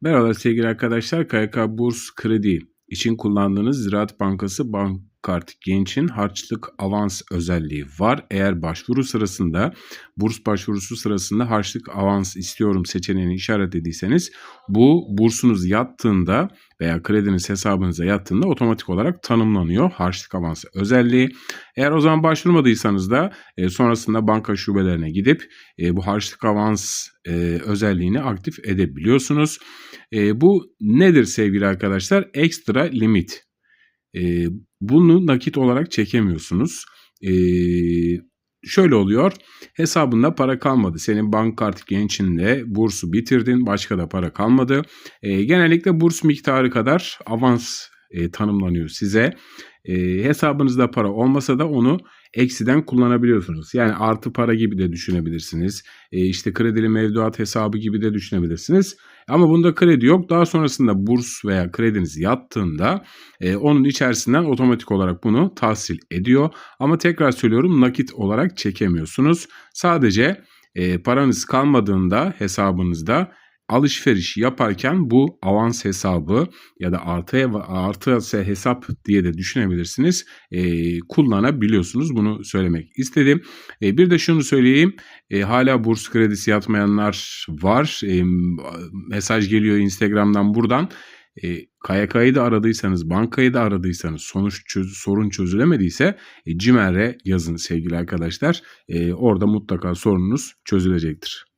Merhabalar sevgili arkadaşlar. KYK Burs Kredi için kullandığınız Ziraat Bankası Bank Kart Genç'in harçlık avans özelliği var. Eğer başvuru sırasında, burs başvurusu sırasında harçlık avans istiyorum seçeneğini işaretlediyseniz bu bursunuz yattığında veya krediniz hesabınıza yattığında otomatik olarak tanımlanıyor harçlık avansı özelliği. Eğer o zaman başvurmadıysanız da e, sonrasında banka şubelerine gidip e, bu harçlık avans e, özelliğini aktif edebiliyorsunuz. E, bu nedir sevgili arkadaşlar? Ekstra limit. E, bunu nakit olarak çekemiyorsunuz. E, şöyle oluyor. Hesabında para kalmadı. Senin bank kartı gençinde bursu bitirdin. Başka da para kalmadı. E, genellikle burs miktarı kadar avans e, tanımlanıyor size. E, hesabınızda para olmasa da onu eksiden kullanabiliyorsunuz. Yani artı para gibi de düşünebilirsiniz. E, işte kredili mevduat hesabı gibi de düşünebilirsiniz. Ama bunda kredi yok. Daha sonrasında burs veya krediniz yattığında e, onun içerisinden otomatik olarak bunu tahsil ediyor. Ama tekrar söylüyorum nakit olarak çekemiyorsunuz. Sadece e, paranız kalmadığında hesabınızda alışveriş yaparken bu avans hesabı ya da artı artı hesap diye de düşünebilirsiniz. E, kullanabiliyorsunuz. Bunu söylemek istedim. E, bir de şunu söyleyeyim. E, hala burs kredisi yatmayanlar var. E, mesaj geliyor Instagram'dan buradan. E, KYK'yı da aradıysanız, bankayı da aradıysanız, sonuç çöz, sorun çözülemediyse e, CİMER'e yazın sevgili arkadaşlar. E, orada mutlaka sorununuz çözülecektir.